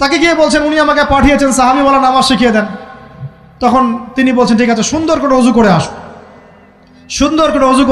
তাকে গিয়ে বলছেন, উনি আমাকে পাঠিয়েছেন সাহাবি বলা নামাজ শিখিয়ে দেন। তখন তিনি বলছেন, ঠিক আছে, সুন্দর করে অজু করে আসো। সুন্দর করে অজু